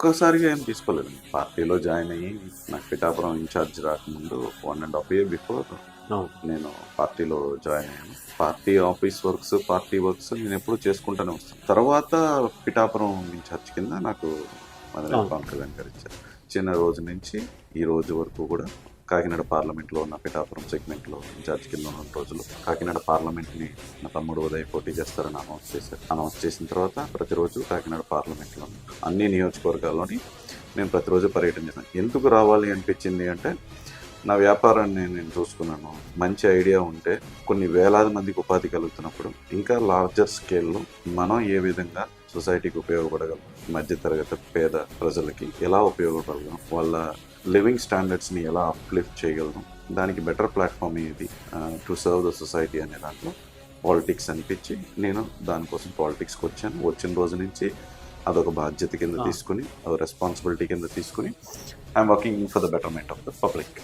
ఒక్కసారిగా ఏం తీసుకోలేదు పార్టీలో జాయిన్ అయ్యి నాకు పిఠాపురం ఇన్ఛార్జ్ రాకముందు one and half year before. నేను పార్టీలో జాయిన్ అయ్యాను party office works party works నేను ఎప్పుడూ చేసుకుంటూనే వస్తాను తర్వాత పిఠాపురం ఇన్ఛార్జ్ కింద నాకు మదన. పవన్ కళ్యాణ్ గారు ఇచ్చారు చిన్న రోజు నుంచి ఈ రోజు వరకు కూడా కాకినాడ పార్లమెంట్లో ఉన్న పిఠాపురం సెగ్మెంట్లో ఇన్ఛార్జ్ కింద ఉన్న రోజులు కాకినాడ పార్లమెంట్ని నా తమ్ముడు ఉదయ్ పోటీ చేస్తారని అనౌన్స్ చేశారు. అనౌన్స్ చేసిన తర్వాత ప్రతిరోజు కాకినాడ పార్లమెంట్లో అన్ని నియోజకవర్గాల్లోని నేను ప్రతిరోజు పర్యటన చేశాను ఎందుకు రావాలి అనిపించింది అంటే నా వ్యాపారాన్ని నేను చూసుకున్నాను. మంచి ఐడియా ఉంటే కొన్ని వేలాది మందికి ఉపాధి కలుగుతున్నప్పుడు ఇంకా లార్జర్ స్కేల్లో మనం ఏ విధంగా సొసైటీకి ఉపయోగపడగలం? మధ్యతరగతి పేద ప్రజలకి ఎలా ఉపయోగపడగలం? వాళ్ళ లివింగ్ స్టాండర్డ్స్ని ఎలా అప్లిఫ్ట్ చేయగలం దానికి బెటర్ ప్లాట్ఫామ్ ఏది? టు సర్వ్ ద సొసైటీ అనే దాంట్లో పాలిటిక్స్ అనిపించి నేను దానికోసం పాలిటిక్స్కి వచ్చాను. వచ్చిన రోజు నుంచి అదొక బాధ్యత కింద. తీసుకుని అదొక రెస్పాన్సిబిలిటీ కింద తీసుకుని I'm working for the betterment of the public